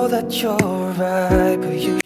know that you're right, but you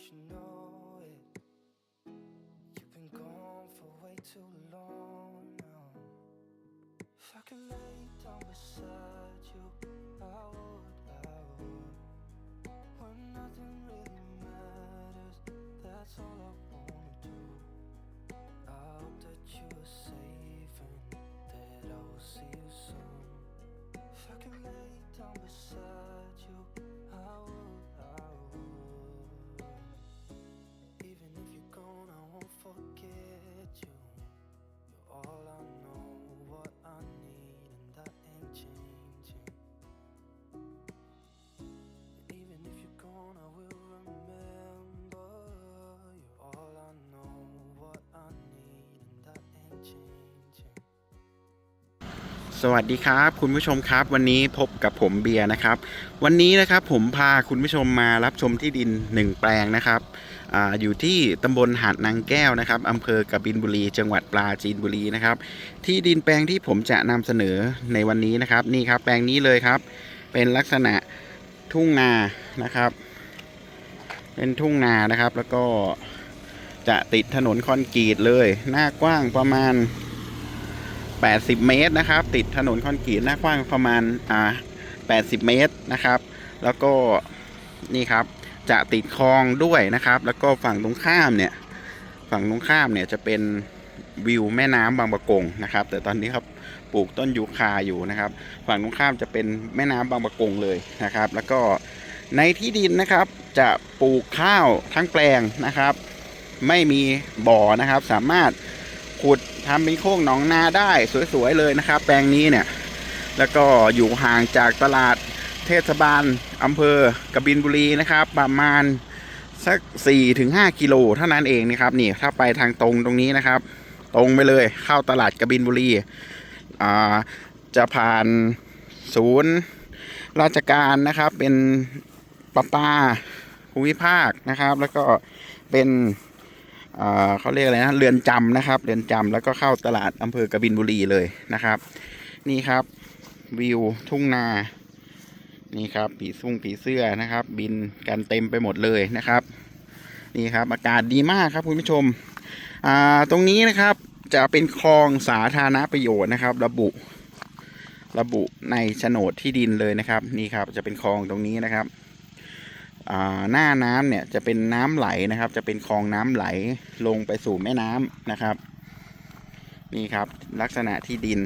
สวัสดีครับ คุณผู้ชมครับ วันนี้พบกับผมเบียร์นะครับ วันนี้นะครับผมพาคุณผู้ชมมารับชมที่ดินหนึ่งแปลงนะครับออยู่ที่ตำบลหาดนางแก้วนะครับอำเภอกบินบุรี จังหวัดปราจีนบุรีนะครับ ที่ดินแปลงที่ผมจะนำเสนอในวันนี้นะครับ นี่ครับแปลงนี้เลยครับ เป็นลักษณะทุ่งนานะครับ เป็นทุ่งนานะครับ แล้วก็จะติดถนนคอนกรีตเลย หน้ากว้างประมาณ 80 เมตรนะครับ ติดถนนคอนกรีตหน้ากว้างประมาณอ่า80 เมตรนะครับ แล้วก็นี่ครับจะติดคลองด้วยนะครับ แล้วก็ฝั่งตรงข้ามเนี่ยฝั่งตรงข้ามเนี่ยจะเป็นวิวแม่น้ำบางปะกงนะครับ แต่ตอนนี้ครับปลูกต้นยูคาอยู่นะครับ ฝั่งตรงข้ามจะเป็นแม่น้ำบางปะกงเลยนะครับ แล้วก็ในที่ดินนะครับจะปลูกข้าวทั้งแปลงนะครับ ไม่มีบ่อนะครับสามารถ ขุดทำเป็นโค้งหนองนาได้สวยๆเลยนะครับ แปลงนี้เนี่ย แล้วก็อยู่ห่างจากตลาดเทศบาลอำเภอกบินบุรีนะครับ ประมาณสัก4ถึง5กิโลเท่านั้นเองนะครับนี่ถ้าไปทางตรงตรงนี้นะครับ ตรงไปเลยเข้าตลาดกบินบุรีจะผ่านศูนย์ราชการนะครับ เป็นประปาภูมิภาคนะครับ แล้วก็เป็น เขาเรียกอะไรนะเรือนจำนะครับ เรือนจำแล้วก็เข้าตลาดอำเภอกบินบุรีเลยนะครับ นี่ครับวิวทุ่งนานี่ครับผีสุ่งผีเสื้อนะครับ บินกันเต็มไปหมดเลยนะครับ นี่ครับอากาศดีมากครับคุณผู้ชมตรงนี้นะครับจะเป็นคลองสาธารณประโยชน์นะครับ ระบุระบุในโฉนดที่ดินเลยนะครับ นี่ครับจะเป็นคลองตรงนี้นะครับ หน้าน้ำเนี่ยจะเป็นน้ำไหลนะครับ จะเป็นคลองน้ำไหลลงไปสู่แม่น้ำนะครับ นี่ครับลักษณะที่ดิน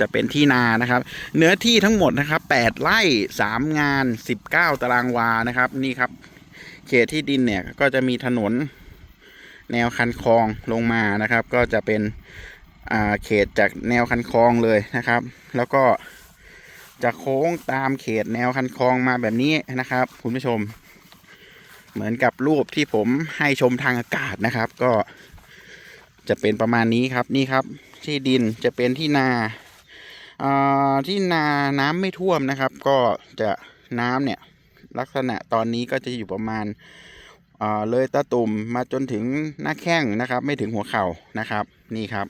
จะเป็นที่นานะครับ เนื้อที่ทั้งหมดนะครับ8ไร่3งาน19ตารางวานะครับ นี่ครับ เขตที่ดินเนี่ยก็จะมีถนนแนวคันคลองลงมานะครับ ก็จะเป็นเขตจากแนวคันคลองเลยนะครับ แล้วก็ จะโค้งตามเขตแนวคันคลองมาแบบนี้นะครับ คุณผู้ชม เหมือนกับรูปที่ผมให้ชมทางอากาศนะครับ ก็จะเป็นประมาณนี้ครับนี่ครับ ที่ดินจะเป็นที่นาที่นาน้ำไม่ท่วมนะครับ ก็จะน้ำเนี่ยลักษณะตอนนี้ก็จะอยู่ประมาณอ่าเลยตะตุ่มมาจนถึงหน้าแข้งนะครับ ไม่ถึงหัวเข่านะครับ นี่ครับ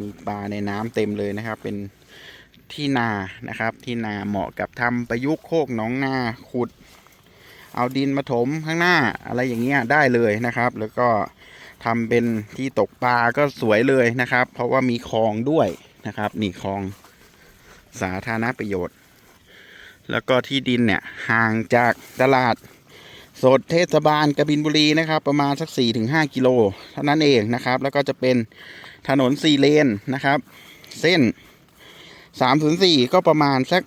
มีปลาในน้ำเต็มเลยนะครับ เป็น ที่นานะครับ ที่นาเหมาะกับทำประยุกต์โคกหนองนาขุด เอาดินมาถมข้างหน้าอะไรอย่างเงี้ยได้เลยนะครับ แล้วก็ทำเป็นที่ตกปลาก็สวยเลยนะครับ เพราะว่ามีคลองด้วยนะครับนี่คลองสาธารณประโยชน์ แล้วก็ที่ดินเนี่ยห่างจากตลาดสดเทศบาลกบินบุรีนะครับ ประมาณสัก 4-5 กิโลเท่านั้นเองนะครับ แล้วก็จะเป็นถนนสี่เลนนะครับ เส้น 304ก็ประมาณสัก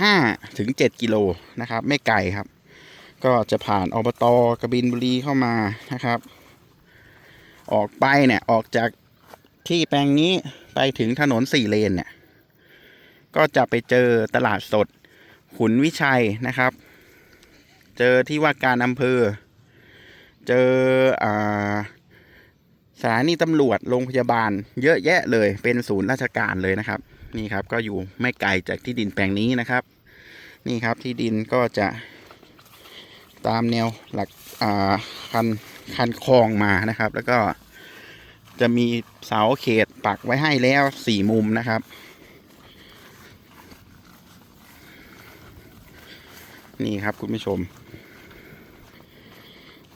ห้าถึงเจ็ดกิโลนะครับ ไม่ไกลครับ ก็จะผ่านอบตกบินบุรีเข้ามานะครับ ออกไปเนี่ยออกจากที่แปลงนี้ไปถึงถนนสี่เลนเนี่ย ก็จะไปเจอตลาดสด ขุนวิชัยนะครับ เจอที่ว่าการอำเภอ เจออ่า สถานีตำรวจโรงพยาบาล เยอะแยะเลยเป็นศูนย์ราชการเลยนะครับ นี่ครับก็อยู่ไม่ไกลจากที่ดินแปลงนี้นะครับ นี่ครับที่ดินก็จะตามแนวหลักคันคันคลองมานะครับ แล้วก็จะมีเสาเขตปักไว้ให้แล้วสี่มุมนะครับ นี่ครับคุณผู้ชม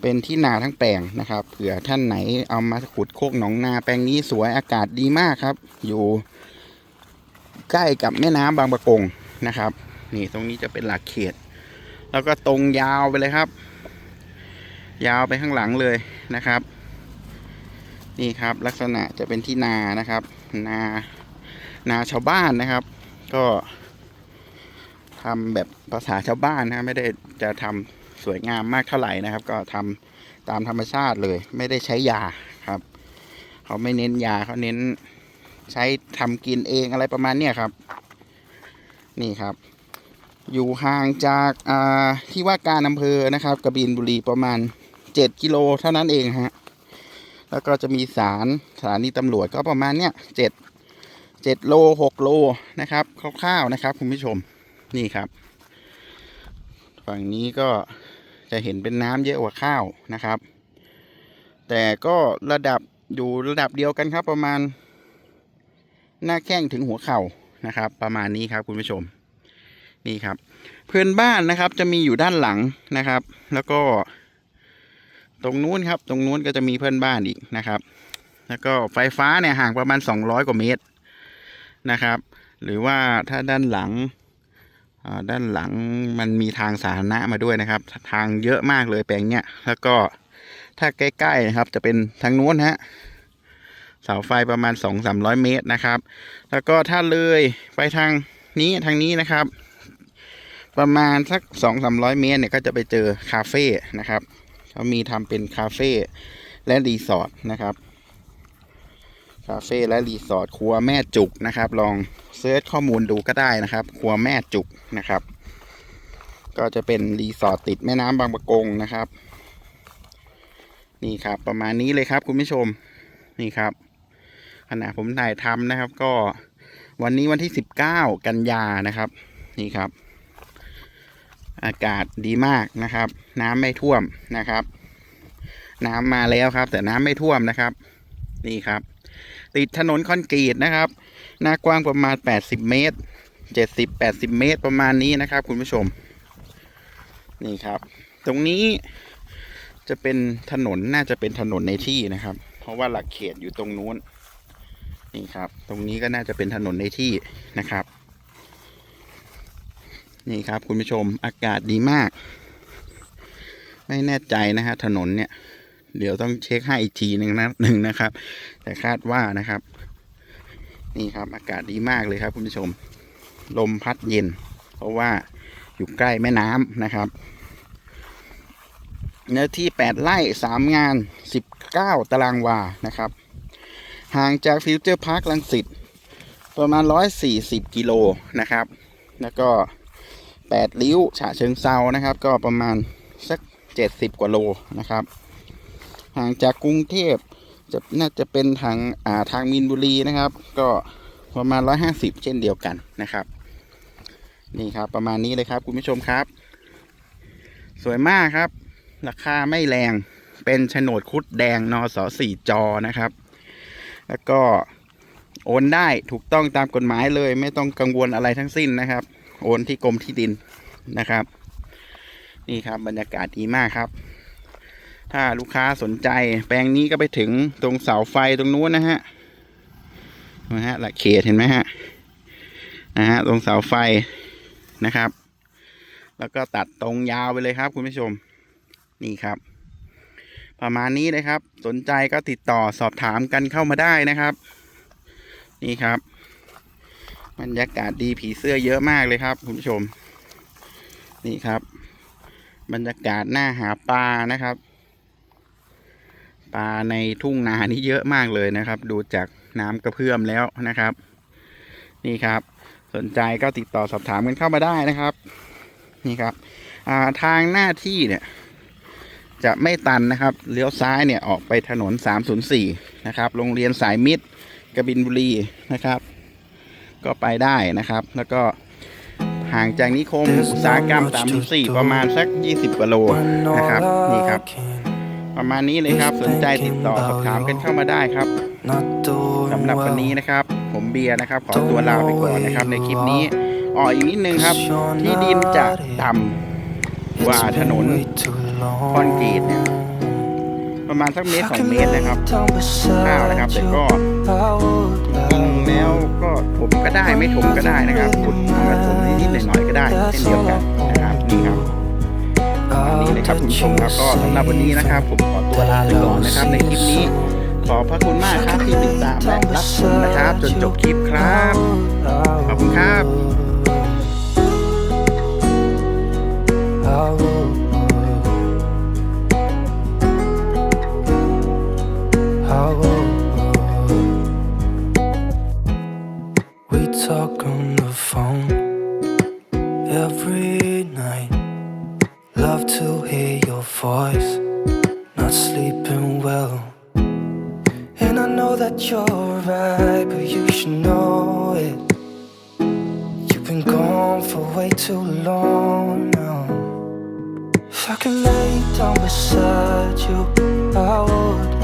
เป็นที่นาทั้งแปลงนะครับเผื่อท่านไหนเอามาขุดโคกหนองนาแปลงนี้สวยอากาศดีมากครับ อยู่ใกล้กับแม่น้ำบางประกงนะครับ นี่ตรงนี้จะเป็นหลักเขต แล้วก็ตรงยาวไปเลยครับ ยาวไปข้างหลังเลยนะครับ นี่ครับลักษณะจะเป็นที่นานะครับ นานาชาวบ้านนะครับ ก็ทำแบบภาษาชาวบ้านนะไม่ได้จะทำ สวยงามมากเท่าไหร่นะครับ ก็ทำตามธรรมชาติเลย ไม่ได้ใช้ยาครับ เขาไม่เน้นยาเขาเน้นใช้ทำกินเองอะไรประมาณเนี้ยครับ นี่ครับ อยู่ห่างจากาที่ว่าการอำเภอนะครับกระบินบุรีประมาณ7กิโลเท่านั้นเองฮะแล้วก็จะมีศาลสถานีตำรวจก็ประมาณเนี้ยเจ็ดเจ็ดโลหกโลนะครับคร่าวๆนะครับคุณผู้ชมนี่ครับ ฝั่งนี้ก็ จะเห็นเป็นน้ำเยอะกว่าข้าวนะครับ แต่ก็ระดับอยู่ระดับเดียวกันครับประมาณ หน้าแข้งถึงหัวเข่านะครับ ประมาณนี้ครับคุณผู้ชม นี่ครับ เพื่อนบ้านนะครับ จะมีอยู่ด้านหลังนะครับ แล้วก็ ตรงนู้นครับ ตรงนู้นก็จะมีเพื่อนบ้านอีกนะครับ แล้วก็ไฟฟ้าเนี่ยห่างประมาณ 200 กว่าเมตรนะครับ หรือว่าถ้าด้านหลัง ด้านหลังมันมีทางสาธารณะมาด้วยนะครับ ทางเยอะมากเลยแปลงเนี้ยแล้วก็ถ้าใกล้ๆนะครับ จะเป็นทางนู้นฮะเสาไฟประมาณ 2-300 เมตรนะครับ แล้วก็ถ้าเลยไปทางนี้ทางนี้นะครับ ประมาณสัก 2-300 เมตรเนี่ยก็จะไปเจอคาเฟ่นะครับเขามีทำเป็นคาเฟ่และรีสอร์ทนะครับ คาเฟ่และรีสอร์ทครัวแม่จุกนะครับ ลองเซิร์ชข้อมูลดูก็ได้นะครับ ครัวแม่จุกนะครับ ก็จะเป็นรีสอร์ทติดแม่น้ำบางปะกงนะครับ นี่ครับ ประมาณนี้เลยครับคุณผู้ชมนี่ครับขณะผมถ่ายทำนะครับ ก็วันนี้วันที่19กันยานะครับ นี่ครับ อากาศดีมากนะครับ น้ำไม่ท่วมนะครับ น้ำมาแล้วครับ แต่น้ำไม่ท่วมนะครับ นี่ครับ ติดถนนคอนกรีตนะครับ หน้ากว้างประมาณ 80 เมตร 70 80 เมตรประมาณนี้นะครับ คุณผู้ชม นี่ครับ ตรงนี้จะเป็นถนนน่าจะเป็นถนนในที่นะครับ เพราะว่าหลักเขตอยู่ตรงนู้น นี่ครับ ตรงนี้ก็น่าจะเป็นถนนในที่นะครับ นี่ครับคุณผู้ชมอากาศดีมาก ไม่แน่ใจนะฮะถนนเนี่ย เดี๋ยวต้องเช็คให้อีกทีหนึ่งนะหนึ่งนะครับ แต่คาดว่านะครับ นี่ครับอากาศดีมากเลยครับคุณผู้ชม ลมพัดเย็น เพราะว่าอยู่ใกล้แม่น้ำนะครับ เนื้อที่ 8 ไร่3งาน 19 ตารางวานะครับ ห่างจากฟิวเจอร์พาร์คลังสิตประมาณ 140 กิโลนะครับ แล้วก็8ริ้วฉะเชิงเซานะครับ ก็ประมาณสัก 70 กว่าโลนะครับ ห่างจากกรุงเทพจะน่าจะเป็นทางอ่าทางมีนบุรีนะครับ ก็ประมาณ150เช่นเดียวกันนะครับ นี่ครับประมาณนี้เลยครับคุณผู้ชมครับ สวยมากครับ ราคาไม่แรงเป็นโฉนดคุดแดงนสสี่จอนะครับ แล้วก็โอนได้ถูกต้องตามกฎหมายเลย ไม่ต้องกังวลอะไรทั้งสิ้นนะครับ โอนที่กรมที่ดินนะครับ นี่ครับบรรยากาศดีมากครับ ถ้าลูกค้าสนใจ แปลงนี้ก็ไปถึงตรงเสาไฟตรงนู้นนะฮะนะฮะหลักเขตเห็นไหมฮะนะฮะตรงเสาไฟนะครับ แล้วก็ตัดตรงยาวไปเลยครับ คุณผู้ชมนี่ครับ ประมาณนี้เลยครับ สนใจก็ติดต่อสอบถามกันเข้ามาได้นะครับ นี่ครับบรรยากาศดีผีเสื้อเยอะมากเลยครับ คุณผู้ชม นี่ครับ บรรยากาศหน้าหาปลานะครับ ปลาในทุ่งนานี่เยอะมากเลยนะครับ ดูจากน้ำกระเพื่อมแล้วนะครับ นี่ครับ สนใจก็ติดต่อสอบถามกันเข้ามาได้นะครับ นี่ครับาทางหน้าที่เนี่ยจะไม่ตันนะครับ เลี้ยวซ้ายเนี่ยออกไปถนน 304 นะครับ โรงเรียนสายมิตรกบินบุรีนะครับ ก็ไปได้นะครับ แล้วก็ห่างจากนิคมอุตสาหกรรม 304 ประมาณสัก 20กิโลนะครับ นี่ครับ ประมาณนี้เลยครับ สนใจติดต่อสอบถามกันเข้ามาได้ครับ not doing สำหรับวันนี้ well นะครับ ผมเบียร์นะครับ ขอตัวลาไปก่อนนะครับ ในคลิปนี้อ๋ออีกนิดนึงครับ ที่ดินจะต่ำกว่าถนนคอนกรีตเนี่ยประมาณสักเมตรสองเมตรนะครับข้าวนะครับแต่ก็จริงๆแล้วก็ถมก็ได้ไม่ถมก็ได้นะครับขุดมาถมนิดๆหน่อยๆก็ได้เช่นเดียวกันนะครับนี่ครับันนี้นะครับคุณผู้ชมครับก็สำหรับวันนี้นะครับ ผมขอตัวลาไปก่อนนะครับในคลิปนี้ ขอบพระคุณมากครับที่ติดตามและรับชมนะครับ จนจบคลิปครับ ขอบคุณครับ Love to hear your voice. Not sleeping well. And I know that you're right, but you should know it. You've been gone for way too long now. If I can lay down beside you, I would.